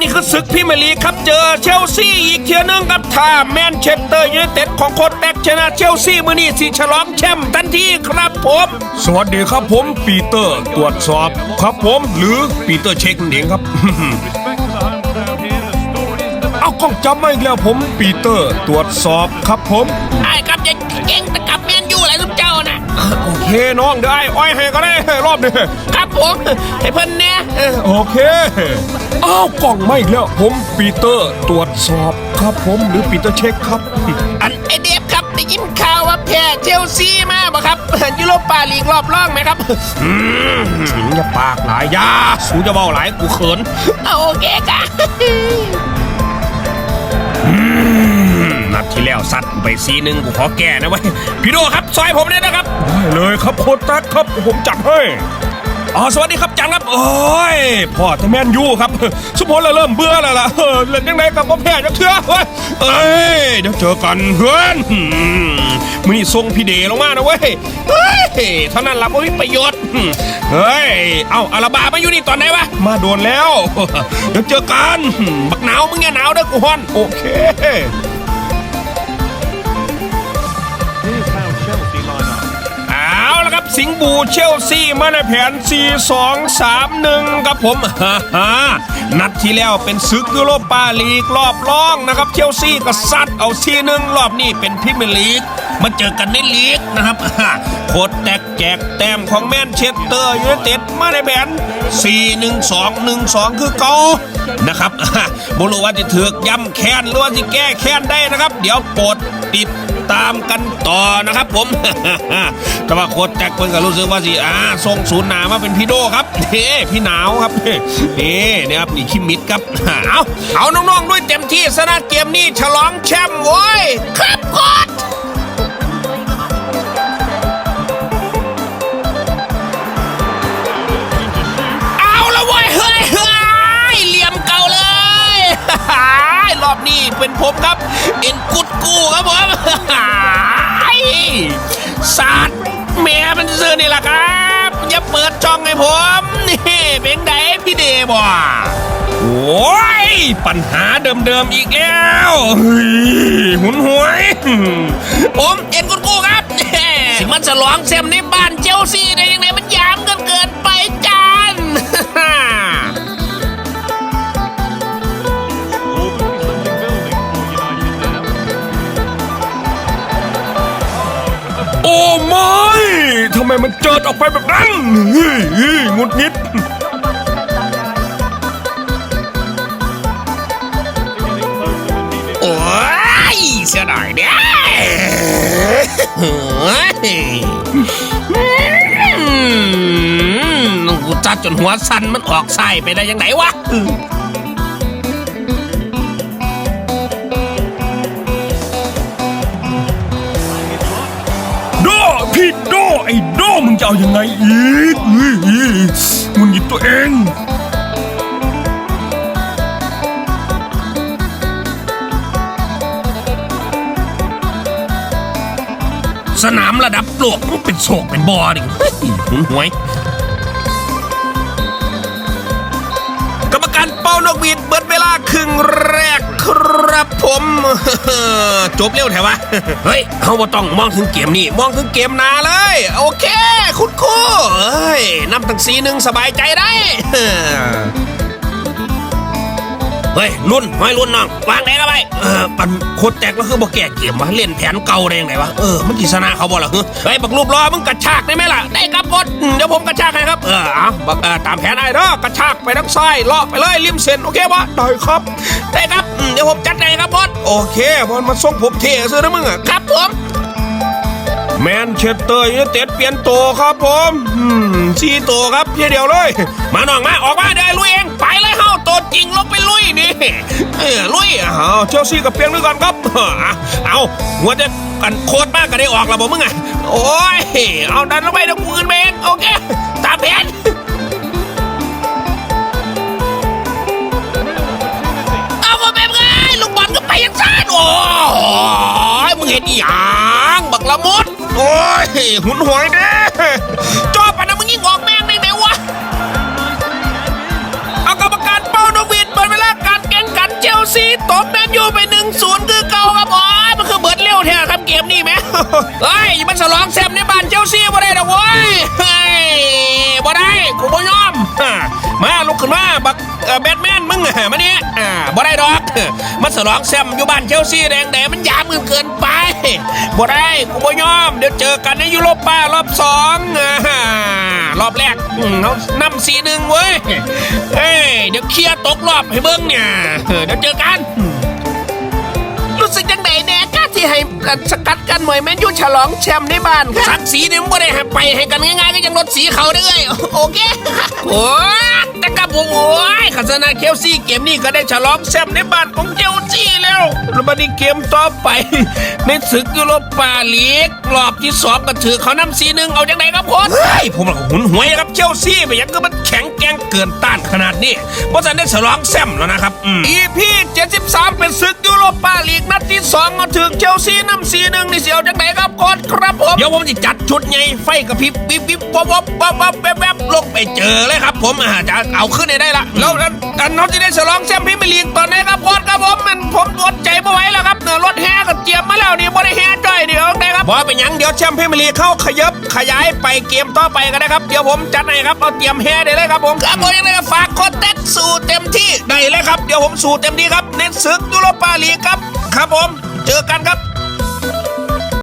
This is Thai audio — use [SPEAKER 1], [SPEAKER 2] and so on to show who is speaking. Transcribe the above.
[SPEAKER 1] นี่คือศึกพรีเมียร์ลีกครับเจอเชลซีอีกเทียหนึงครับถ้าแมนเชสเตอร์ยูไนเต็ดของโค้ชแบ็กชนะเชลซีมือนี้สิฉลองแชมป์ทันทีครับผม สวัสดีครับผมปีเตอร์ตรวจสอบครับผมหรือปีเตอร์เช็คนั่นเองครับ เอากล้องจำมาอีกแล้วผมปีเตอร์ตรวจสอบครับผม
[SPEAKER 2] ไอ้ครับอย่าเก่งแต่กลับ
[SPEAKER 1] โอเคน้องเดี๋ยวไอ้อ้อยให้ก็ได้รอบนี้
[SPEAKER 2] ครับผมให้เพิ่นแน่เออ
[SPEAKER 1] โอเคอ้าวกล้องมาอีกแล้วผมปีเตอร์ตรวจสอบครับผมหรือปีเตอร์เช็คครับ
[SPEAKER 2] อันไอเดฟครับได้ยินข่าวว่าแพ้เชลซีมาบ่ครับยูโรปาลีกรอบรองไหมครับ
[SPEAKER 1] อืมอย่าปากหลายอยาสูจะเบาหลายกูเขิน
[SPEAKER 2] เอาโอเคครั
[SPEAKER 1] แล้วซัดกูไปซีหนึ่งกูขอแก้นะเว้ยพี่โดครับซอยผมเลยนะครับได้เลยครับโคตรตัดครับผมจัดให้อ๋อสวัสดีครับจังครับโอ้ยพ่อทแมนยูครับสมมติเราเริ่มเบื่อแล้วล่ะเออเล่นยังไงกับพ่อแพ้จะเชื่อเว้ยเอ้ยเดี๋ยวเจอกันเพื่อนมือนี่ทรงพี่เดลงมานะเว้ยเฮ้ยเท่านั้นละไม่มีประโยชน์เฮ้ยเอาอาราบามาอยู่นี่ตอนไหนวะมาโดนแล้วเดี๋ยวเจอกันบักหนาวมึงอย่าหนาวเด้อกูฮอนโอเค สิงห์บูเชลซีมาในแผน 4 2 3 1 ครับผมฮ่าฮ่านัดที่แล้วเป็นซึกยุโรปาลีกรอบรองนะครับเชลซีก็ซัดเอาซีหนึ่งรอบนี้เป็นพรีเมียร์ลีกมาเจอกันในลีกนะครับโคตรแตกแจกแต้มของแมนเชสเตอร์ยูไนเต็ดมาในแผน 4 1 2 1 2 คือเกานะครับฮ่าบรู้ว่าจะถือกย้ำแค้นหรือว่าจะแก้แค้นได้นะครับ เดี๋ยวโปรดติด ตามกันต่อนะครับผม แต่ว่าโค้ชแจ็คเพิ่นก็รู้สึกว่าสิอ่าทรงศูนย์หนามาเป็นพี่โดครับเฮ้พี่หนาวครับนี่เนี่ยครับนี่คิมมิดครับเอาเอาน้องๆด้วยเต็มที่สนะเกมนี้ฉลองแชมป์โว้ย
[SPEAKER 2] ครับโค้ช
[SPEAKER 1] เอาละวุ้ยเฮ้ยเหลี่ยมเก่าเลยรอบนี้เป็นผมครับ เอ็นกุด กูครับผมสาดแม่มันซื้อนี่แหละครับอย่าเปิดช่องให้ผม นี่เป็นไงพี่เดบ่โอ้ย ปัญหาเดิมๆอีกแล้วหุนหวย
[SPEAKER 2] ผมเอ็นกุดกูครับ สิมันฉลองแชมในบ้านเชลซี ไมมันเจิ
[SPEAKER 1] ดออกไปแบบนั้นเฮ้ยเฮ้ยงุดงิด
[SPEAKER 2] โอ้ยเสียดายเนี่ยเฮ้ยอืมกูจัดจนหัวสั่นมันออกไส้ไปได้ยังไงวะ
[SPEAKER 1] จะเอาอยังไงอีกเฮ้ยเฮ้ยมึงหยิบตัวเองสนามระดับโลกมันเป็นโศกเป็นบอดิเหุนหวย ครับผมจบเร็วแถววะเฮ้ยเขาบ่ต้องมองถึงเกมนี้มองถึงเกมหนาเลย โอเค คุณครูเอ้ยนำตั้งสีหนึ่งสบายใจได้ เฮ้ยรุ่นห้อยรุ่นน้องวางไหนกันไปเออปันโคตรแตกแล้วคือบอกแก่เกมวะเล่นแผนเก่าได้ยังไงวะเออมันกี่ชนะเขาบ่ล่ะเฮ้ยบักรูปรอมึงกระชากได้ไหมล่ะได้ครับบดอืมเดี๋ยวผมกระชากให้ครับเออเอาบักเออตามแผนไอ้เด้อกระชากไปทางซ้ายเลาะไปเลยริมเส้นโอเคปะได้ครับได้ครับอืมเดี๋ยวผมจัดให้ครับบดโอเคบอลมาส่งผมเทซื้อนะมึงอะ
[SPEAKER 2] ครับผม
[SPEAKER 1] แมนเชสเตอร์ยูไนเต็ดเปลี่ยนตัวครับผมอืมสี่ตัวครับเพียเดียวเลย มาน้องมาออกมาเดี๋ยวลุยเองไปเลยเฮา ตัวจริงลงไปลุยนี่เออลุยเอาเชลซีกับเปียนด้วยกันครับ เอาหัวจะกันโคตรมากก็ได้ออกแล้วบ่มึงอะโอ้ยเอาดันลงไปดี๋ยวกูขึ้นไปเองโอเคตามแผน
[SPEAKER 2] เอามาแบบไงลูกบอลก็ไปยังซ่านโอ้
[SPEAKER 1] ยมึงเห็นอีหยังบักละมุดโอ้ยหุนหวยเด้
[SPEAKER 2] จอปะนะมึงยิ่งออกแม่งได้ไหมวะ
[SPEAKER 1] เอาเป้าน เฮ้
[SPEAKER 2] ยมันฉลองแซมในบ้านเชลซีบ่ได้ดอกเว้ยเฮ้ยบ่ได้กูบ่ยอม
[SPEAKER 1] อ่ามาลุกขึ้นมาบักเอ่อแบทแมนมึงอะมาเนี่ยอ่าบ่ได้ดอกมาฉลองแซมอยู่บ้านเชลซีแดงแดงมันยามเกินเกินไปบ่ได้กูบ่ยอม เดี๋ยวเจอกันในยุโรปป้ารอบสองอ่ารอบแรกอืมเขานำสีหนึ่งเว้ยเฮ้ยเดี๋ยวเคลียร์ตกรอบให้เบิ้งเนี่ยเออเดี๋ยวเจอกัน
[SPEAKER 2] รู้สึกจังไดแน่กล้าที่ให้สกัด นหน่วยแมนยูฉลองแชมป์ในบ้านครับ
[SPEAKER 1] สักสีนี่มันบ่ได้ให้ไปให้กันง่ายๆก็ยังลดสีเขาได้เลย
[SPEAKER 2] โอเค
[SPEAKER 1] โอ้แต่กับผมโอ้ยขัสนาเคลซี่เกมนี้ก็ได้ฉลองแชมป์ในบ้านของเจ้าจ บัดนี้เกมต่อไป ในศึกยุโรปาลีกรอบที่สองก็ถือเขานำสีหนึ่งเอาจากไหนครับโค้ชเฮ้ยผมก็หุนหวยครับเชลซีไปยังก็มันแข็งแกร่งเกินต้านขนาดนี้เพราะฉะนั้นได้ฉลองแชมป์แล้วนะครับอืม EP 73เป็นศึกยุโรปาลีกนัดที่สองเอาถึงเชลซีนำสีหนึ่งนี่เสียวจากไหนครับโค้ชครับผมเดี๋ยวผมจะจัดชุดใหญ่ไฟกระพริบวิบวิบวับวับวับวับแวบแวบลงไปเจอเลยครับ ผมอ่าจะเอาขึ้นให้ได้ละแล้วอันอันน้องจะได้ฉลองแชมป์พรีเมียร์ลีกตอนไหนครับโค้ชครับผมมันผมอดใจไม่ไหวแล้วครับเนื้อรถแห่ก็เจียมมาแล้วนี่บ่ได้แห่จ้อยเดี๋ยวได้ครับบอกเป็นหยังเดี๋ยวแชมป์พรีเมียร์ลีกเข้าขยับขยายไปเกมต่อไปกันนะครับเดี๋ยวผมจัดให้ครับเอาเตรียมแห่ได้เลยครับผมครับผมยังไงก็ฝากโค้ชเต็ดสู่เต็มที่ได้เลยครับเดี๋ยวผมสู่เต็มที่ครับเน้นศึกยุโรปาลีกครับครับผม เจอกันครับ